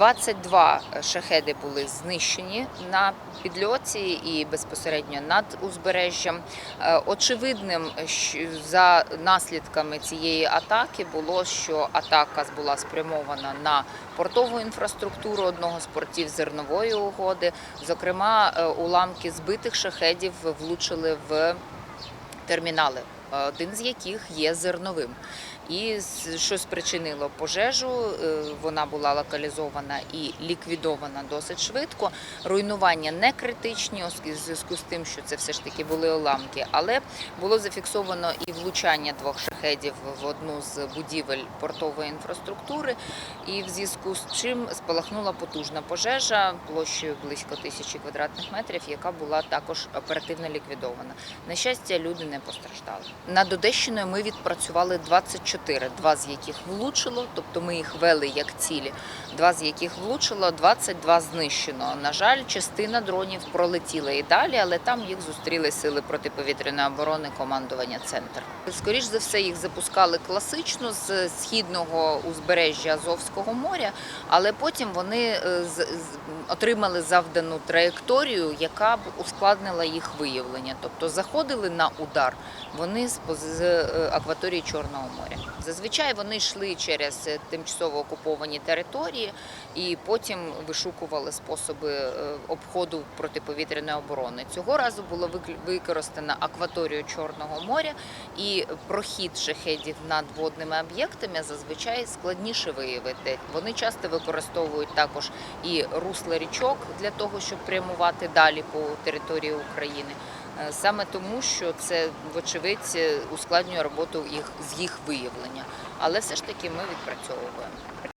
22 шахеди були знищені на підльоті і безпосередньо над узбережжям. Е, Очевидним за наслідками цієї атаки було, що атака була спрямована на портову інфраструктуру одного з портів зернової угоди. Зокрема, е, уламки збитих шахедів влучили в термінали, один з яких є зерновим. І що спричинило пожежу, е, вона була локалізована і ліквідована досить швидко. Руйнування не критичні, оскільки- зв'язку з тим, що це все ж таки були уламки, але було зафіксовано і влучання двох шахедів в одну з будівель портової інфраструктури. І в зв'язку з чим спалахнула потужна пожежа площею близько тисячі квадратних метрів, яка була також оперативно ліквідована. На щастя, люди не постраждали. Над Одещиною ми відпрацювали 24, два з яких влучило, тобто ми їх вели як цілі. Два з яких влучило, 22 знищено. На жаль, частина дронів пролетіла і далі, але там їх зустріли сили протиповітряної оборони командування центр. Скоріш за все, їх запускали класично з східного узбережжя Азовського моря, але потім вони е, отримали завдану траєкторію, яка б ускладнила їх виявлення. Тобто заходили на удар вони з, поз- з е, акваторії Чорного моря. Зазвичай вони йшли через е, тимчасово окуповані території і потім вишукували способи е, обходу протиповітряної оборони. Цього разу було використано акваторію Чорного моря і прохід шахедів над водними об'єктами зазвичай складніше виявити. Вони часто використовують також і русла річок для того, щоб прямувати далі по території України. Е, Саме тому, що це, вочевидь, е, ускладнює роботу їх з їх виявлення. Але все ж таки ми відпрацьовуємо.